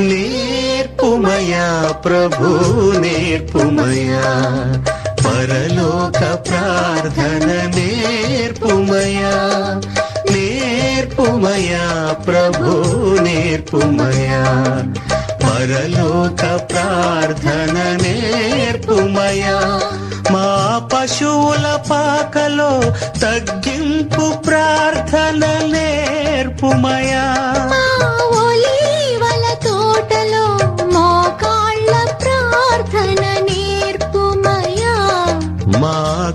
నేర్పుమయా ప్రభు నేర్పుమయా. పరలోక ప్రార్థన నేర్పుమయా. నేర్పుమయా ప్రభు నేర్పుమయా. పరలోక ప్రార్థన నేర్పుమయా. మా పశువుల పాకలో తగ్గింపు ప్రార్థన నేర్పుమయా.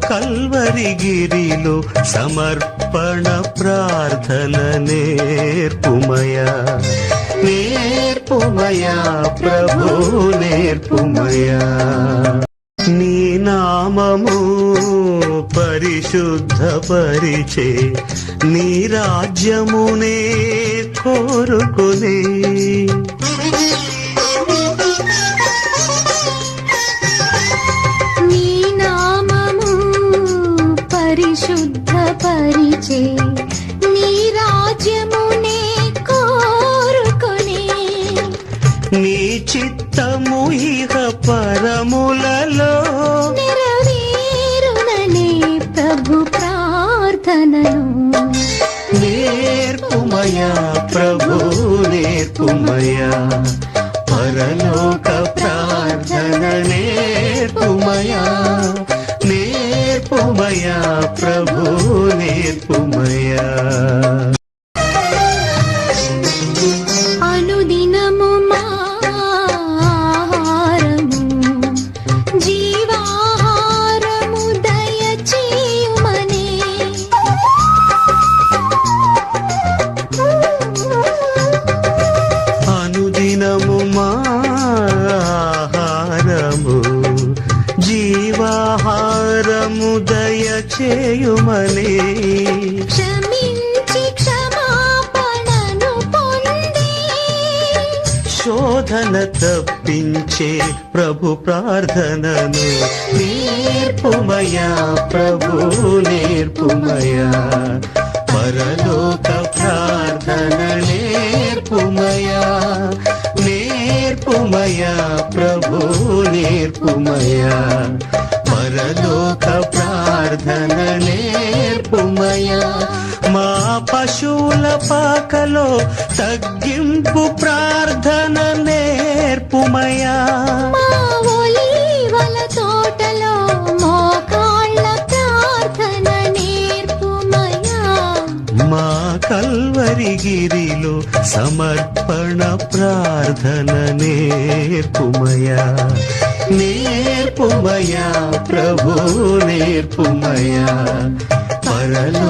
కల్వరిగిరిలో సమర్పణ ప్రార్థన నేర్పుమయా. నేర్పుమయా ప్రభు నేర్పుమయా. నీ నామము పరిశుద్ధపరిచే నీ రాజ్యమునే కోరుకునే. పరిశుద్ధ పరిచే నీ రాజ్యమునే కోరుకొని. నీ చిత్తము ఇహ పరములలో నెరవేరుననే ప్రభు ప్రార్థనను. నేర్పుమయా ప్రభు నేర్పుమయా పరలోక నేర్పుమయా ప్రభు నేర్పుమయా దయచేయుమని క్షమించి క్షమాపణను పొంది. శోధన తప్పించే ప్రభు ప్రార్థనను నేర్పుమయా ప్రభు నేర్పుమయా పరలోక ప్రార్థన నేర్పుమయా నేర్పుమయా ప్రభు నేర్పుమయా పరలోక ప్రార్థన నేర్పుమయా మా పశువుల పాకలో తగ్గింపు ప్రార్థన నేర్పుమయా. మా కల్వరిగిరిలో సమర్పణ ప్రార్థన నేర్పుమయా. నేర్పుమయా ప్రభు నేర్పుమయా పరలోక